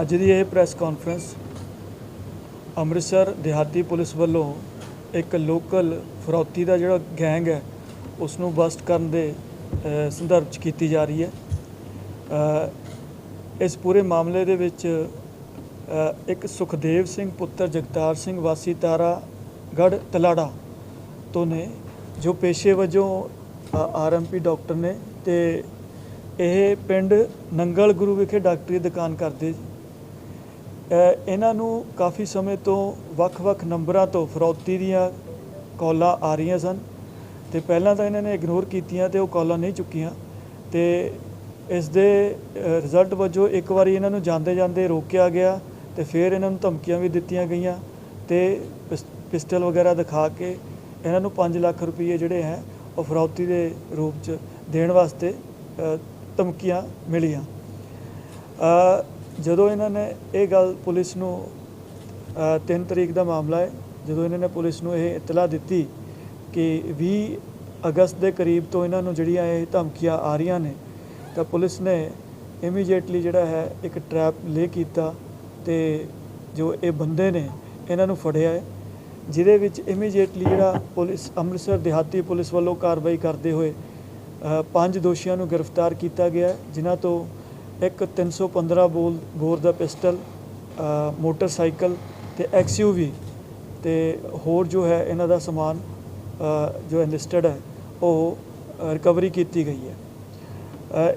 ਅੱਜ ਦੀ ਇਹ press conference Amritsar ਦਿਹਾਤੀ ਪੁਲਿਸ ਵੱਲੋਂ ਇੱਕ ਲੋਕਲ ਫਰੌਤੀ ਦਾ ਜਿਹੜਾ ਗੈਂਗ ਹੈ ਉਸ ਨੂੰ ਬਸਟ ਕਰਨ ਦੇ ਸੰਦਰਭ 'ਚ ਕੀਤੀ ਜਾ ਰਹੀ ਹੈ। ਇਸ ਪੂਰੇ ਮਾਮਲੇ ਦੇ ਵਿੱਚ ਇੱਕ ਸੁਖਦੇਵ ਸਿੰਘ ਪੁੱਤਰ ਜਗਤਾਰ ਸਿੰਘ ਵਾਸੀ ਤਾਰਾ ਗੜ ਤਲਾੜਾ ਤੋਂ ਨੇ, ਜੋ ਪੇਸ਼ੇ ਵਜੋਂ ਆਰਐਮਪੀ ਡਾਕਟਰ ਨੇ ਤੇ ਇਹ ਪਿੰਡ ਨੰਗਲ ਗੁਰੂ ਵਿਖੇ ਡਾਕਟਰੀ ਦੁਕਾਨ ਕਰਦੇ ਇਹਨਾਂ ਨੂੰ ਕਾਫੀ ਸਮੇਂ ਤੋਂ ਵੱਖ-ਵੱਖ ਨੰਬਰਾਂ ਤੋਂ ਫਰੌਤੀ ਦੀਆਂ ਕਾਲਾਂ ਆ ਰਹੀਆਂ ਸਨ ਤੇ ਪਹਿਲਾਂ ਤਾਂ ਇਹਨਾਂ ਨੇ ਇਗਨੋਰ ਕੀਤੀਆਂ ਤੇ ਉਹ ਕਾਲਾਂ ਨਹੀਂ ਚੁੱਕੀਆਂ ਤੇ ਇਸ ਦੇ ਰਿਜ਼ਲਟ ਵਜੋਂ ਇੱਕ ਵਾਰੀ ਇਹਨਾਂ ਨੂੰ ਜਾਂਦੇ ਜਾਂਦੇ ਰੋਕਿਆ ਗਿਆ ਤੇ ਫਿਰ ਇਹਨਾਂ ਨੂੰ ਧਮਕੀਆਂ ਵੀ ਦਿੱਤੀਆਂ ਗਈਆਂ ਤੇ ਪਿਸ- ਪਿਸਟਲ ਵਗੈਰਾ ਦਿਖਾ ਕੇ ਇਹਨਾਂ ਨੂੰ 5 ਲੱਖ ਰੁਪਏ ਜਿਹੜੇ ਹੈ ਉਹ ਫਰੌਤੀ ਦੇ ਰੂਪ ਚ ਦੇਣ ਵਾਸਤੇ ਧਮਕੀਆਂ ਮਿਲੀਆਂ। ਜਦੋਂ ਇਹਨਾਂ ਨੇ ਇਹ ਗੱਲ ਪੁਲਿਸ ਨੂੰ 3 ਤਰੀਕ ਦਾ ਮਾਮਲਾ ਹੈ, ਜਦੋਂ ਇਹਨਾਂ ਨੇ ਪੁਲਿਸ ਨੂੰ ਇਹ ਇਤਲਾਹ ਦਿੱਤੀ ਕਿ 20 ਅਗਸਤ ਦੇ ਕਰੀਬ ਤੋਂ ਇਹਨਾਂ ਨੂੰ ਜਿਹੜੀਆਂ ਇਹ ਧਮਕੀਆਂ ਆ ਰਹੀਆਂ ਨੇ, ਤਾਂ ਪੁਲਿਸ ਨੇ ਇਮੀਡੀਏਟਲੀ ਜਿਹੜਾ ਹੈ ਇੱਕ ਟਰੈਪ ਲੇ ਕੀਤਾ ਤੇ ਜੋ ਇਹ ਬੰਦੇ ਨੇ ਇਹਨਾਂ ਨੂੰ ਫੜਿਆ ਹੈ, ਜਿਹਦੇ ਵਿੱਚ ਇਮੀਡੀਏਟਲੀ ਜਿਹੜਾ ਪੁਲਿਸ, ਅੰਮ੍ਰਿਤਸਰ ਦਿਹਾਤੀ ਪੁਲਿਸ ਵੱਲੋਂ ਕਾਰਵਾਈ ਕਰਦੇ ਹੋਏ ਪੰਜ ਦੋਸ਼ੀਆਂ ਨੂੰ ਗ੍ਰਿਫਤਾਰ ਕੀਤਾ ਗਿਆ ਜਿਨ੍ਹਾਂ ਤੋਂ ਇੱਕ 315 ਬੋਲ ਬੋਰ ਦਾ ਪਿਸਟਲ ਅ, ਮੋਟਰਸਾਈਕਲ ਤੇ ਐਕਸਯੂਵੀ ਤੇ ਹੋਰ ਜੋ ਹੈ ਇਹਨਾਂ ਦਾ ਸਮਾਨ ਜੋ ਐਨਲਿਸਟਡ ਹੈ ਉਹ ਰਿਕਵਰੀ ਕੀਤੀ ਗਈ ਹੈ।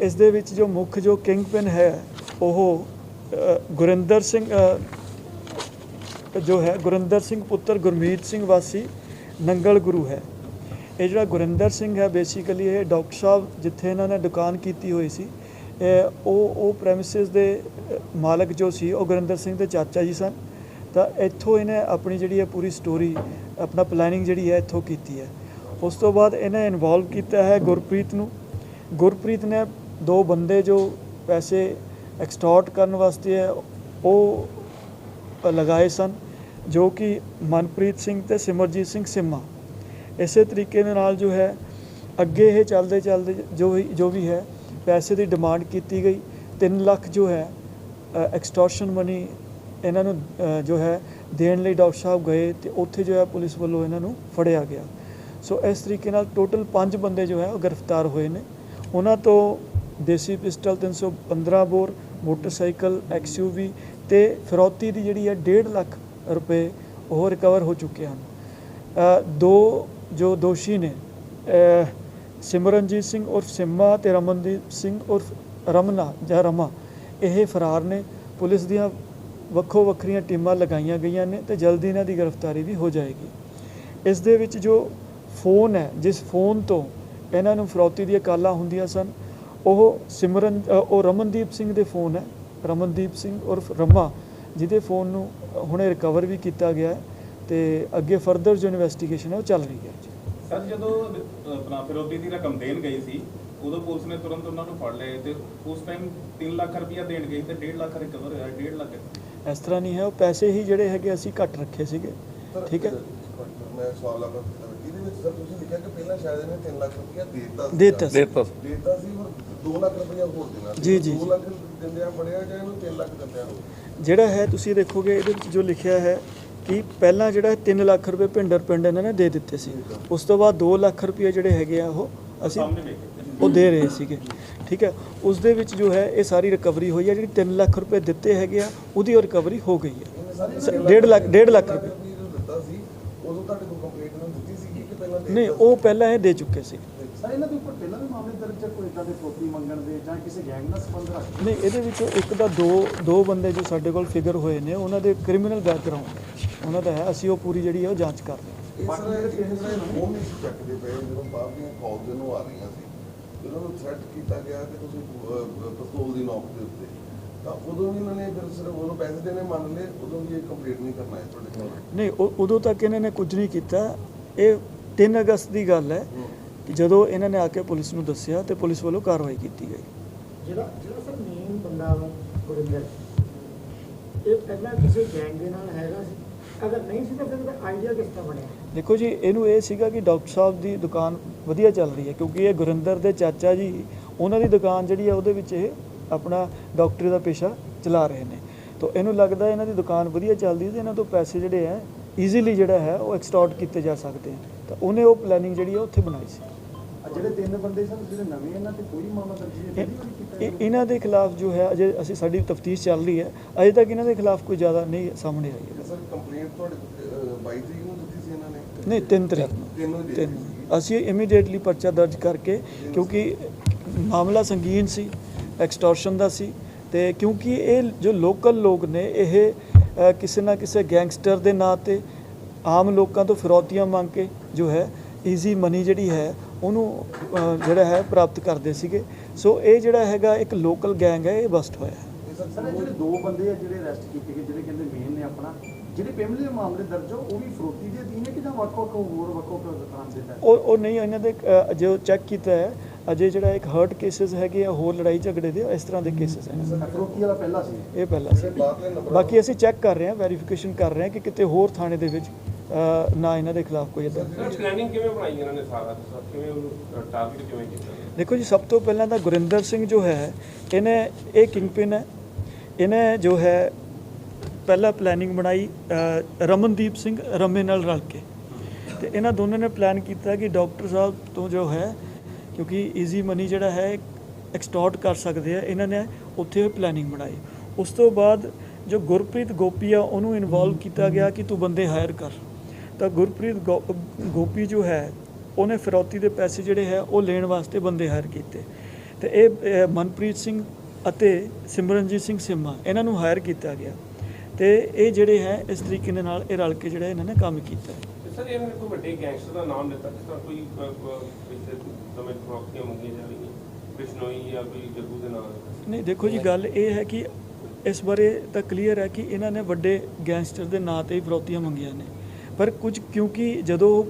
ਇਸ ਦੇ ਵਿੱਚ ਜੋ ਮੁੱਖ ਜੋ ਕਿੰਗ ਕਿੰਗਪਿਨ ਹੈ ਉਹ ਗੁਰਿੰਦਰ ਸਿੰਘ ਜੋ ਹੈ ਗੁਰਿੰਦਰ ਸਿੰਘ ਪੁੱਤਰ ਗੁਰਮੀਤ ਸਿੰਘ ਵਾਸੀ ਨੰਗਲ ਗੁਰੂ ਹੈ। ਇਹ ਜਿਹੜਾ ਗੁਰਿੰਦਰ ਸਿੰਘ ਹੈ ਬੇਸਿਕਲੀ ਇਹ ਡਾਕਟਰ ਸਾਹਿਬ ਜਿੱਥੇ ਇਹਨਾਂ ਨੇ ਦੁਕਾਨ ਕੀਤੀ ਹੋਈ ਸੀ, ਇਹ ਉਹ ਉਹ ਪ੍ਰੈਮਿਸਿਸ ਦੇ ਮਾਲਕ ਜੋ ਸੀ, ਉਹ ਗੁਰਿੰਦਰ ਸਿੰਘ ਦੇ ਚਾਚਾ ਜੀ ਸਨ। ਤਾਂ ਇੱਥੋਂ ਇਹਨੇ ਆਪਣੀ ਜਿਹੜੀ ਹੈ ਪੂਰੀ ਸਟੋਰੀ ਆਪਣਾ ਪਲੈਨਿੰਗ ਜਿਹੜੀ ਹੈ, ਇੱਥੋਂ ਕੀਤੀ ਹੈ। ਉਸ ਤੋਂ ਬਾਅਦ ਇਹਨੇ ਇਨਵੋਲਵ ਕੀਤਾ ਹੈ ਗੁਰਪ੍ਰੀਤ ਨੂੰ। ਗੁਰਪ੍ਰੀਤ ਨੇ ਦੋ ਬੰਦੇ ਜੋ ਪੈਸੇ ਐਕਸਟੋਰਟ ਕਰਨ ਵਾਸਤੇ ਹੈ, ਉਹ ਲਗਾਏ ਸਨ, ਜੋ ਕਿ ਮਨਪ੍ਰੀਤ ਸਿੰਘ ਤੇ ਸਿਮਰਜੀਤ ਸਿੰਘ ਸਿਮਾ। ਇਸੇ ਤਰੀਕੇ ਦੇ ਨਾਲ ਜੋ ਹੈ, ਅੱਗੇ ਇਹ ਚੱਲਦੇ ਚੱਲਦੇ ਜੋ ਵੀ ਜੋ ਵੀ ਹੈ, ਪੈਸੇ ਦੀ ਡਿਮਾਂਡ ਕੀਤੀ ਗਈ। 3 ਲੱਖ ਜੋ ਹੈ ਐਕਸਟੋਰਸ਼ਨ ਮਨੀ ਇਹਨਾਂ ਨੂੰ ਜੋ ਹੈ, ਦੇਣ ਲਈ ਡਾਕਟਰ ਸਾਹਿਬ ਗਏ ਤੇ ਉੱਥੇ ਜੋ ਹੈ ਪੁਲਿਸ ਵੱਲੋਂ ਇਹਨਾਂ ਨੂੰ ਫੜਿਆ ਗਿਆ। ਸੋ ਇਸ ਤਰੀਕੇ ਨਾਲ ਟੋਟਲ 5 ਬੰਦੇ ਜੋ ਹੈ ਉਹ ਗ੍ਰਿਫਤਾਰ ਹੋਏ ਨੇ। ਉਹਨਾਂ ਤੋਂ ਦੇਸੀ ਪਿਸਟਲ 315 ਬੋਰ, ਮੋਟਰਸਾਈਕਲ ਐਕਸਯੂਵੀ ਤੇ ਫਿਰੌਤੀ ਦੀ ਜਿਹੜੀ ਹੈ 1.5 ਲੱਖ ਰੁਪਏ ਉਹ ਰਿਕਵਰ ਹੋ ਚੁੱਕੇ ਹਨ। ਦੋ ਜੋ ਦੋਸ਼ੀ ਨੇ ਸਿਮਰਨਜੀਤ ਸਿੰਘ ਉਰਫ ਸਿੰਮਾ ਤੇ ਰਮਨਦੀਪ ਸਿੰਘ ਉਰਫ ਰਮਨਾ ਜਾਂ ਰਮਾ, ਇਹ ਫਰਾਰ ਨੇ। ਪੁਲਿਸ ਦੀਆਂ ਵੱਖੋ ਵੱਖਰੀਆਂ ਟੀਮਾਂ ਲਗਾਈਆਂ ਗਈਆਂ ਨੇ ਤੇ ਜਲਦੀ ਇਹਨਾਂ ਦੀ ਗ੍ਰਿਫਤਾਰੀ ਵੀ ਹੋ ਜਾਏਗੀ। ਇਸ ਦੇ ਵਿੱਚ ਜੋ ਫੋਨ ਹੈ, ਜਿਸ ਫੋਨ ਤੋਂ ਇਹਨਾਂ ਨੂੰ ਫਰੌਤੀ ਦੀਆਂ ਕਾਲਾਂ ਹੁੰਦੀਆਂ ਸਨ, ਉਹ ਸਿਮਰਨ ਉਹ ਰਮਨਦੀਪ ਸਿੰਘ ਦੇ ਫੋਨ ਹੈ। ਰਮਨਦੀਪ ਸਿੰਘ ਉਰਫ ਰਮਾ, ਜਿਹਦੇ ਫੋਨ ਨੂੰ ਹੁਣੇ ਰਿਕਵਰ ਵੀ ਕੀਤਾ ਗਿਆ ਹੈ। ਤੇ ਅੱਗੇ ਫਰਦਰ ਜੋ ਇਨਵੈਸਟੀਗੇਸ਼ਨ ਹੈ ਉਹ ਚੱਲ ਰਹੀ ਹੈ ਜੀ। ਸਰ ਜਦੋਂ ਆਪਣਾ ਫਿਰੋਤੀ ਦੀ ਰਕਮ ਦੇਣ ਗਈ ਸੀ ਉਦੋਂ ਪੁਲਿਸ ਨੇ ਤੁਰੰਤ ਉਹਨਾਂ ਨੂੰ ਫੜ ਲਿਆ ਤੇ ਉਸ ਟਾਈਮ 3 ਲੱਖ ਰੁਪਇਆ ਦੇਣ ਗਈ ਤੇ 1.5 ਲੱਖ ਰਿਕਵਰ ਹੋਇਆ 1.5 ਲੱਖ ਇਸ ਤਰ੍ਹਾਂ ਨਹੀਂ ਹੈ ਉਹ ਪੈਸੇ ਹੀ ਜਿਹੜੇ ਹੈਗੇ ਅਸੀਂ ਘੱਟ ਰੱਖੇ ਸੀਗੇ। ਠੀਕ ਹੈ? ਮੈਂ ਸਵਾਲ ਲਾ ਇਹਦੇ ਵਿੱਚ ਸਰ ਤੁਸੀਂ ਲਿਖਿਆ ਕਿ ਪਹਿਲਾਂ ਸ਼ਾਇਦ ਇਹਨੇ 3 ਲੱਖ ਰੁਪਇਆ ਦੇ ਦਿੱਤਾ ਸੀ ਦੇ ਦਿੱਤਾ ਸੀ। ਦੇਤਾ ਸੀ। ਦੇਤਾ ਸੀ ਪਰ 2 ਲੱਖ ਰੁਪਇਆ ਹੋਰ ਦੇਣਾ ਸੀ। ਜੀ, ਜੀ, 2 ਜੀ। ਲੱਖ ਦਿੰਦਿਆਂ ਫੜਿਆ ਜਾਂ ਇਹਨੂੰ 3 ਲੱਖ ਦਿੰਦਿਆਂ ਜਿਹੜਾ ਹੈ ਤੁਸੀਂ ਦੇਖੋਗੇ ਇਹਦੇ ਵਿੱਚ ਜੋ ਲਿਖਿਆ ਹੈ ਕਿ ਪਹਿਲਾਂ ਜਿਹੜਾ 3 ਲੱਖ ਰੁਪਏ ਭਿੰਡਰ ਪਿੰਡ ਇਹਨਾਂ ਨੇ ਦੇ ਦਿੱਤੇ ਸੀ। ਉਸ ਤੋਂ ਬਾਅਦ 2 ਲੱਖ ਰੁਪਏ ਜਿਹੜੇ ਹੈਗੇ ਆ ਉਹ ਅਸੀਂ ਉਹ ਦੇ ਰਹੇ ਸੀਗੇ। ਠੀਕ ਹੈ ਉਸ ਦੇ ਵਿੱਚ ਜੋ ਹੈ ਇਹ ਸਾਰੀ ਰਿਕਵਰੀ ਹੋਈ ਹੈ ਜਿਹੜੀ 3 ਲੱਖ ਰੁਪਏ ਦਿੱਤੇ ਹੈਗੇ ਆ ਉਹਦੀ ਰਿਕਵਰੀ ਹੋ ਗਈ ਹੈ। ਇਹਨੇ ਸਾਰੀ ਸ- ਡੇਢ ਲੱਖ- ਡੇਢ ਲੱਖ ਰੁਪਇਆ ਜੋ ਦਿੱਤਾ ਸੀ ਉਦੋਂ ਤੁਹਾਡੇ ਕੋਲ ਕੰਪਲੀਟ ਨੂੰ ਦਿੱਤੀ ਸੀ ਕਿ ਪਹਿਲਾਂ ਦੇ ਨਹੀਂ ਉਹ ਪਹਿਲਾਂ ਇਹ ਦੇ ਚੁੱਕੇ ਸੀ। ਸਰ ਇਹਨਾਂ ਦੇ ਉੱਪਰ ਪਹਿਲਾਂ ਵੀ ਮਾਮਲੇ ਦਰਜ ਹੈ ਕੋਈ ਇਦਾਂ ਦੇ ਫਰੋਤੀ ਮੰਗਣ ਦੇ ਜਾਂ ਕਿਸੇ ਗੈਂਗ ਨਾਲ ਸੰਬੰਧ ਰੱਖਦੇ? ਨਹੀਂ ਇਹਦੇ ਵਿੱਚੋਂ ਇੱਕ ਦਾ ਦੋ ਦੋ ਬੰਦੇ ਜੋ ਸਾਡੇ ਕੋਲ ਫਿਗਰ ਹੋਏ ਨੇ ਉਹਨਾਂ ਦੇ ਕ੍ਰਿਮੀਨਲ ਬੈਕਗ੍ਰਾਉਂਡ ਉਹਨਾਂ ਦਾ ਹੈ ਅਸੀਂ ਉਹ ਪੂਰੀ ਜਿਹੜੀ ਹੈ ਉਹ ਜਾਂਚ ਕਰ ਰਹੇ ਹਾਂ। ਇਹ ਸਰ ਇਹ ਸਰ ਫੋਨ ਨਹੀਂ ਸੀ ਚੱਕਦੇ ਪਏ ਜਦੋਂ ਬਾਹਰ ਦੀਆਂ ਕਾਲਸ ਇਹਨੂੰ ਆ ਰਹੀਆਂ ਸੀ ਜਦੋਂ ਉਹਨੂੰ ਥ੍ਰੈਟ ਕੀਤਾ ਗਿਆ ਕਿ ਤੁਸੀਂ ਪਿਸਤੌਲ ਦੀ ਨੌਕ ਦੇ ਉੱਤੇ ਤਾਂ ਉਦੋਂ ਵੀ ਇਹਨਾਂ ਨੇ ਫਿਰ ਸਿਰਫ ਉਹਨੂੰ ਪੈਸੇ ਦੇਣੇ ਮੰਨ ਲਏ ਉਦੋਂ ਵੀ ਇਹ ਕੰਪਲੀਟ ਨਹੀਂ ਕਰਨਾ ਹੈ ਤੁਹਾਡੇ ਕੋਲ। ਨਹੀਂ ਉਹ- ਉਦੋਂ ਤੱਕ ਇਹਨਾਂ ਨੇ ਕੁਝ ਨਹੀਂ ਕੀਤਾ। ਇਹ 3 ਅਗਸਤ ਦੀ ਗੱਲ ਹੈ। ਕਿ ਜਦੋਂ ਇਹਨਾਂ ਨੇ ਆ ਕੇ ਪੁਲਿਸ ਨੂੰ ਦੱਸਿਆ ਤੇ ਪੁਲਿਸ ਵੱਲੋਂ ਕਾਰਵਾਈ ਕੀਤੀ ਗਈ। ਜਿਹੜਾ ਜਿਹੜਾ ਸਰ ਮੇਨ ਬੰਦਾ ਵਾ ਗੁਰਿੰਦਰ ਇਹ ਪਹਿਲਾਂ ਕਿਸੇ ਗੈਂਗ ਦੇ ਨਾਲ ਹੈਗਾ ਸੀ। ਅਗਰ ਨਹੀਂ ਸੀ ਤਾਂ ਫਿਰ ਇਹਦਾ ਆਈਡੀਆ ਕਿਸ ਤਰ੍ਹਾਂ ਬਣਿਆ? ਦੇਖੋ ਜੀ ਇਹਨੂੰ ਇਹ ਸੀਗਾ ਕਿ ਡਾਕਟਰ ਸਾਹਿਬ ਦੀ ਦੁਕਾਨ ਵਧੀਆ ਚੱਲ ਰਹੀ ਹੈ ਕਿਉਂਕਿ ਇਹ ਗੁਰਿੰਦਰ ਦੇ ਚਾਚਾ ਜੀ ਉਹਨਾਂ ਦੀ ਦੁਕਾਨ ਜਿਹੜੀ ਹੈ ਉਹਦੇ ਵਿੱਚ ਇਹ ਆਪਣਾ ਡਾਕਟਰੀ ਦਾ ਪੇਸ਼ਾ ਚਲਾ ਰਹੇ ਨੇ। ਤਾਂ ਇਹਨੂੰ ਲੱਗਦਾ ਇਹਨਾਂ ਦੀ ਦੁਕਾਨ ਵਧੀਆ ਚੱਲਦੀ ਤੇ ਇਹਨਾਂ ਤੋਂ ਪੈਸੇ ਜਿਹੜੇ ਹੈ ਈਜ਼ੀਲੀ ਜਿਹੜਾ ਹੈ ਉਹ ਐਕਸਟੋਰਟ ਕੀਤੇ ਜਾ ਸਕਦੇ ਆ ਤਾਂ ਉਹਨੇ ਉਹ ਪਲੈਨਿੰਗ ਜਿਹੜੀ ਹੈ ਉੱਥੇ ਬਣਾਈ ਸੀ। ਆ ਜਿਹੜੇ ਤਿੰਨ ਬੰਦੇ ਸਨ ਜਿਹੜੇ ਨਵੇਂ ਇਹਨਾਂ ਤੇ ਕੋਈ ਮਾਮਲਾ ਦਰਜ ਨਹੀਂ ਇਹ- ਪਹਿਲੀ ਵਾਰੀ ਕੀਤਾ ਇਹ- ਇਹਨਾਂ ਦੇ ਖਿਲਾਫ ਜੋ ਹੈ ਅਜੇ ਅਸੀਂ ਸਾਡੀ ਤਫਤੀਸ਼ ਚੱਲ ਰਹੀ ਹੈ। ਅਜੇ ਤੱਕ ਇਹਨਾਂ ਦੇ ਖਿਲਾਫ ਕੋਈ ਜ਼ਿਆਦਾ ਨਹੀਂ ਸਾਹਮਣੇ ਆਈ ਹੈ। ਸਰ ਕੰਪਲੇਂਟ ਤੁਹਾਡੇ ਅਹ, 22 ਤਰੀਕ ਨੂੰ ਦਿੱਤੀ ਸੀ ਇਹਨਾਂ ਨੇ? ਨਹੀਂ 3 ਤਰੀਕ ਨੂੰ। ਤਿੰਨੋਂ ਤਿੰਨ। ਅਸੀਂ ਇਮੀਡੀਏਟਲੀ ਪਰਚਾ ਦਰਜ ਕਰਕੇ ਕਿਉਂਕਿ ਮਾਮਲਾ ਸੰਗੀਨ ਸੀ ਐਕਸਟੋਰਸ਼ਨ ਦਾ ਸੀ ਤੇ ਕਿਉਂਕਿ ਇਹ ਜੋ ਲੋਕਲ ਲੋਕ ਨੇ ਇਹ ਕਿਸੇ ਨਾ ਕਿਸੇ ਗੈਂਗਸਟਰ ਦੇ ਨਾਂ ਤੇ ਆਮ ਲੋਕਾਂ ਤੋਂ ਫਿਰੌਤੀਆਂ ਮੰਗ ਕੇ ਜੋ ਹੈ ਈਜ਼ੀ ਮਨੀ ਜਿਹੜੀ ਹੈ ਉਹਨੂੰ ਜਿਹੜਾ ਹੈ ਪ੍ਰਾਪਤ ਕਰਦੇ ਸੀਗੇ। ਸੋ ਇਹ ਜਿਹੜਾ ਹੈਗਾ ਇੱਕ ਲੋਕਲ ਗੈਂਗ ਹੈ ਇਹ ਬਸਟ ਹੋਇਆ। ਹੈ ਸਰ ਜਿਹੜੇ ਦੋ ਬੰਦੇ ਆ ਜਿਹੜੇ ਅਰੈਸਟ ਕੀਤੇ ਗਏ ਜਿਹੜੇ ਕਹਿੰਦੇ ਮੇਨ ਨੇ ਆਪਣਾ ਜਿਹੜੇ ਫੈਮਿਲੀ ਮਾਮਲੇ ਦਰਜ ਹੋ ਉਹ ਵੀ ਫਰੋਤੀ ਦੇ ਅਧੀਨ ਹੈ ਕਿ ਕੋ ਹੋਰ ਵੱਖੋ ਕੋ ਦੁਕਾਨ ਦੇ ਤਹਿਤ? ਉਹ ਉਹ ਨਹੀਂ ਇਹਨਾਂ ਦੇ ਜੋ ਚੈੱਕ ਕੀਤਾ ਹੈ। ਅਜੇ ਜਿਹੜਾ ਇੱਕ ਹਰਟ ਕੇਸਸ ਹੈਗੇ ਆ ਹੋਰ ਲੜਾਈ ਝਗੜੇ ਦੇ ਇਸ ਤਰ੍ਹਾਂ ਦੇ ਕੇਸਸ ਹੈ। ਇਹ ਪਹਿਲਾ ਬਾਕੀ ਅਸੀਂ ਚੈੱਕ ਕਰ ਰਹੇ ਹਾਂ ਵੈਰੀਫਿਕੇਸ਼ਨ ਕਰ ਰਹੇ ਹਾਂ ਕਿ ਕਿਤੇ ਹੋਰ ਥਾਣੇ ਦੇ ਵਿੱਚ ਅ, ਨਾ ਇਹਨਾਂ ਦੇ ਖਿਲਾਫ ਕੋਈ ਇਦਾਂ ਸਰ ਪਲੈਨਿੰਗ ਕਿਵੇਂ ਬਣਾਈ ਇਹਨਾਂ ਨੇ ਸਾਰਾ? ਸਰ ਕਿਵੇਂ ਉਹਨੂੰ ਟਾਰਗੇਟ ਕਿਵੇਂ ਕੀਤਾ? ਦੇਖੋ ਜੀ ਸਭ ਤੋਂ ਪਹਿਲਾਂ ਤਾਂ ਗੁਰਿੰਦਰ ਸਿੰਘ ਜੋ ਹੈ ਇਹਨੇ ਇਹ ਕਿੰਗਪਿਨ ਹੈ। ਇਹਨੇ ਜੋ ਹੈ ਪਹਿਲਾਂ ਪਲੈਨਿੰਗ ਬਣਾਈ ਅ, ਰਮਨਦੀਪ ਸਿੰਘ ਰਮੇ ਨਾਲ ਰਲ ਕੇ। ਤੇ ਇਹਨਾਂ ਦੋਨਾਂ ਨੇ ਪਲਾਨ ਕੀਤਾ ਕਿ ਡਾਕਟਰ ਸਾਹਿਬ ਤੋਂ ਜੋ ਹੈ ਕਿਉਂਕਿ ਈਜ਼ੀ ਮਨੀ ਜਿਹੜਾ ਹੈ ਐਕਸਟੋਰਟ ਕਰ ਸਕਦੇ ਆ। ਇਹਨਾਂ ਨੇ ਉੱਥੇ ਪਲੈਨਿੰਗ ਬਣਾਈ। ਉਸ ਤੋਂ ਬਾਅਦ ਜੋ ਗੁਰਪ੍ਰੀਤ ਗੋਪੀ ਆ ਉਹਨੂੰ ਇਨਵੋਲਵ ਕੀਤਾ ਗਿਆ ਕਿ ਤੂੰ ਬੰਦੇ ਹਾਇਰ ਕਰ। ਤਾਂ ਗੁਰਪ੍ਰੀਤ ਗੋਪੀ ਜੋ ਹੈ ਉਹਨੇ ਫਿਰੌਤੀ ਦੇ ਪੈਸੇ ਜਿਹੜੇ ਹੈ ਉਹ ਲੈਣ ਵਾਸਤੇ ਬੰਦੇ ਹਾਇਰ ਕੀਤੇ। ਤੇ ਇਹ ਮਨਪ੍ਰੀਤ ਸਿੰਘ ਅਤੇ ਸਿਮਰਨਜੀਤ ਸਿੰਘ ਸਿੰਮਾ ਇਹਨਾਂ ਨੂੰ ਹਾਇਰ ਕੀਤਾ ਗਿਆ। ਤੇ ਇਹ ਜਿਹੜੇ ਹੈ ਇਸ ਤਰੀਕੇ ਦੇ ਨਾਲ ਇਹ ਰਲ ਕੇ ਜਿਹੜਾ ਇਹਨਾਂ ਨੇ ਕੰਮ ਕੀਤਾ। ਸਰ ਇਹਨਾਂ ਨੇ ਕੋਈ ਵੱਡੇ ਗੈਂਗਸਟਰ ਦਾ ਨਾਮ ਦਿੱਤਾ ਜਿਸ ਤਰ੍ਹਾਂ ਕੋਈ ਅਹ, ਅਹ, ਪਿੱਛੇ ਸਮੇਂ ਪ੍ਰੋਕਸੀਆਂ ਮੰਗੀਆਂ ਜਾ ਰਹੀਆਂ ਬਿਸ਼ਨੋਈ ਜਾਂ ਕੋਈ ਜੱਗੂ ਦੇ ਨਾਮ ਨਹੀਂ ਦੇਖੋ ਜੀ ਗੱਲ ਇਹ ਹੈ ਕਿ ਇਸ ਬਾਰੇ ਤਾਂ ਕਲੀਅਰ ਹੈ ਕਿ ਇਹਨਾਂ ਨੇ ਵੱਡੇ ਗੈਂਗਸਟਰ ਦੇ ਨਾਂ ਤੇ ਹੀ ਫਿਰੌਤੀਆਂ ਮੰਗੀਆਂ ਨੇ। ਪਰ ਕੁਝ ਕਿਉਂਕਿ ਜਦੋਂ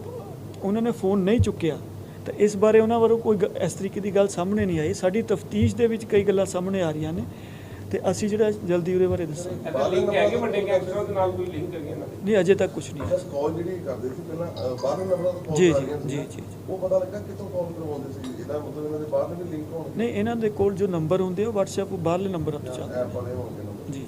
ਉਹਨਾਂ ਨੇ ਫੋਨ ਨਹੀਂ ਚੁੱਕਿਆ ਤਾਂ ਇਸ ਬਾਰੇ ਉਹਨਾਂ ਵੱਲੋਂ ਕੋਈ ਗ- ਇਸ ਤਰੀਕੇ ਦੀ ਗੱਲ ਸਾਹਮਣੇ ਨਹੀਂ ਆਈ। ਸਾਡੀ ਤਫਤੀਸ਼ ਦੇ ਵਿੱਚ ਕਈ ਗੱਲਾਂ ਸਾਹਮਣੇ ਆ ਰਹੀਆਂ ਨੇ ਤੇ ਅਸੀਂ ਜਿਹੜਾ ਜਲਦੀ ਉਹਦੇ ਬਾਰੇ ਦੱਸਾਂਗੇ। ਇਹਦਾ ਲਿੰਕ ਹੈ ਕਿ ਵੱਡੇ ਗੈਂਗਸਟਰਾਂ ਦੇ ਨਾਲ ਕੋਈ ਲਿੰਕ ਹੈਗੇ ਇਹਨਾਂ ਦੇ ਨਹੀਂ ਅਜੇ ਤੱਕ ਕੁਝ ਨਹੀਂ। ਕਾਲ ਜਿਹੜੀ ਕਰਦੇ ਸੀ ਪਹਿਲਾਂ ਅਹ, ਬਾਹਰਲੇ ਨੰਬਰਾਂ ਤੋਂ ਕਾਲ ਜੀ, ਆ ਜੀ, ਰਹੀਆਂ ਸੀ ਜੀ, ਨਾ, ਜੀ, ਜੀ। ਉਹ ਪਤਾ ਲੱਗਾ ਕਿੱਥੋਂ ਕਾਲ ਕਰਵਾਉਂਦੇ ਸੀ? ਇਹਦਾ ਮਤਲਬ ਇਹਨਾਂ ਦੇ ਬਾਹਰ ਦੇ ਵੀ ਲਿੰਕ ਹੋਣਗੇ। ਨਹੀਂ ਇਹਨਾਂ ਦੇ ਕੋਲ ਜੋ ਨੰਬਰ ਹੁੰਦੇ ਆ ਉਹ WhatsApp ਬਾਹਰਲੇ ਨੰਬਰਾਂ ਤੋਂ ਚੱਲਦੇ ਜੀ ਜੀ।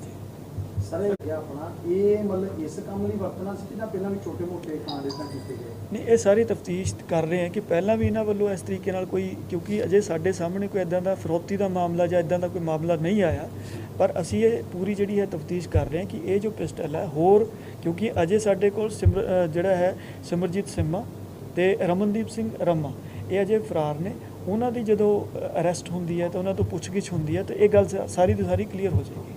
ਸਰ, ਇਹ ਆਪਣਾ, ਇਹ ਮਤਲਬ ਇਸ ਕੰਮ ਲਈ ਵਰਤਣਾ ਸੀ ਕਿ ਜਾਂ ਪਹਿਲਾਂ ਵੀ ਛੋਟੇ-ਮੋਟੇ ਕਾਂਡ ਕੀਤੇ ਗਏ? ਨਹੀਂ, ਇਹ ਸਾਰੀ ਤਫਤੀਸ਼ ਕਰ ਰਹੇ ਹਾਂ ਕਿ ਪਹਿਲਾਂ ਵੀ ਇਹਨਾਂ ਵੱਲੋਂ ਇਸ ਤਰੀਕੇ ਨਾਲ ਕੋਈ, ਕਿਉਂਕਿ ਅਜੇ ਸਾਡੇ ਸਾਹਮਣੇ ਕੋਈ ਇਦਾਂ ਦਾ ਫਰੋਤੀ ਦਾ ਮਾਮਲਾ ਜਾਂ ਇਦਾਂ ਦਾ ਕੋਈ ਮਾਮਲਾ ਨਹੀਂ ਆਇਆ, ਪਰ ਅਸੀਂ ਇਹ ਪੂਰੀ ਜਿਹੜੀ ਹੈ ਤਫਤੀਸ਼ ਕਰ ਰਹੇ ਹਾਂ ਕਿ ਇਹ ਜੋ ਪਿਸਟਲ ਹੈ, ਹੋਰ, ਕਿਉਂਕਿ ਅਜੇ ਸਾਡੇ ਕੋਲ ਸਿਮਰ ਜਿਹੜਾ ਹੈ ਸਿਮਰਜੀਤ ਸਿੰਮਾ ਤੇ ਰਮਨਦੀਪ ਸਿੰਘ ਰਮਾ, ਇਹ ਅਜੇ ਫਰਾਰ ਨੇ। ਉਹਨਾਂ ਦੀ ਜਦੋਂ ਅਰੈਸਟ ਹੁੰਦੀ ਹੈ ਤਾਂ ਉਹਨਾਂ ਤੋਂ ਪੁੱਛਗਿੱਛ ਹੁੰਦੀ ਹੈ, ਤਾਂ ਇਹ ਗੱਲ ਸਾ- ਸਾਰੀ ਦੀ ਸਾਰੀ ਕਲੀਅਰ ਹੋ ਜਾਏਗੀ।